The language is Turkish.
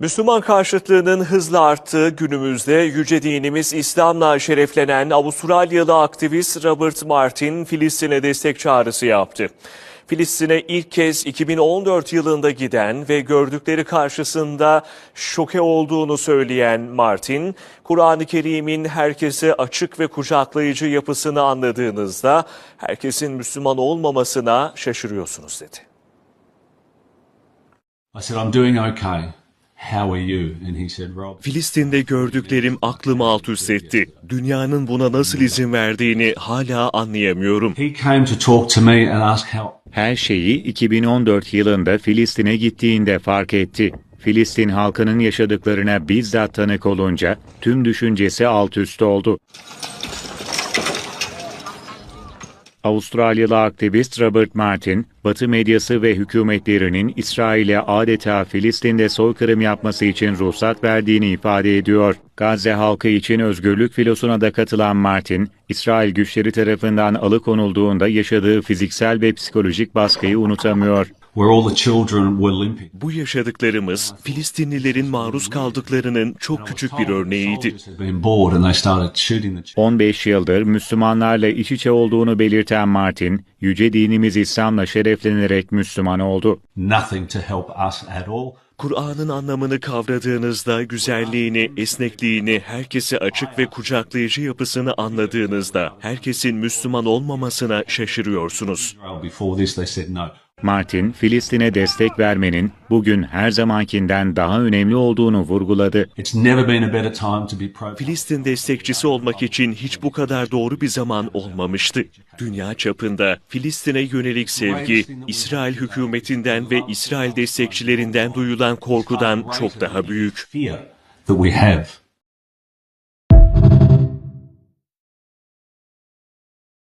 Müslüman karşıtlığının hızla arttığı günümüzde yüce dinimiz İslam'la şereflenen Avustralyalı aktivist Robert Martin Filistin'e destek çağrısı yaptı. Filistin'e ilk kez 2014 yılında giden ve gördükleri karşısında şoke olduğunu söyleyen Martin, Kur'an-ı Kerim'in herkese açık ve kucaklayıcı yapısını anladığınızda herkesin Müslüman olmamasına şaşırıyorsunuz dedi. I said, I'm doing okay. How are you? And he said, Rob, Filistin'de gördüklerim aklımı alt üst etti. Dünyanın buna nasıl izin verdiğini hala anlayamıyorum. he came to talk to me and ask how Her şeyi 2014 yılında Filistin'e gittiğinde fark etti. Filistin halkının yaşadıklarına bizzat tanık olunca tüm düşüncesi alt üst oldu. Avustralyalı aktivist Robert Martin, Batı medyası ve hükümetlerinin İsrail'e adeta Filistin'de soykırım yapması için ruhsat verdiğini ifade ediyor. Gazze halkı için özgürlük filosuna da katılan Martin, İsrail güçleri tarafından alıkonulduğunda yaşadığı fiziksel ve psikolojik baskıyı unutamıyor. Bu yaşadıklarımız Filistinlilerin maruz kaldıklarının çok küçük bir örneğiydi. Soldiers had been bored and they started shooting the children. 15 yıldır Müslümanlarla iç içe olduğunu belirten Martin, yüce dinimiz İslam'la şereflenerek Müslüman oldu. Nothing to help us at all. Kur'an'ın anlamını kavradığınızda, güzelliğini, esnekliğini, herkese açık ve kucaklayıcı yapısını anladığınızda, herkesin Müslüman olmamasına şaşırıyorsunuz. Martin, Filistin'e destek vermenin bugün her zamankinden daha önemli olduğunu vurguladı. Filistin destekçisi olmak için hiç bu kadar doğru bir zaman olmamıştı. Dünya çapında Filistin'e yönelik sevgi, İsrail hükümetinden ve İsrail destekçilerinden duyulan korkudan çok daha büyük.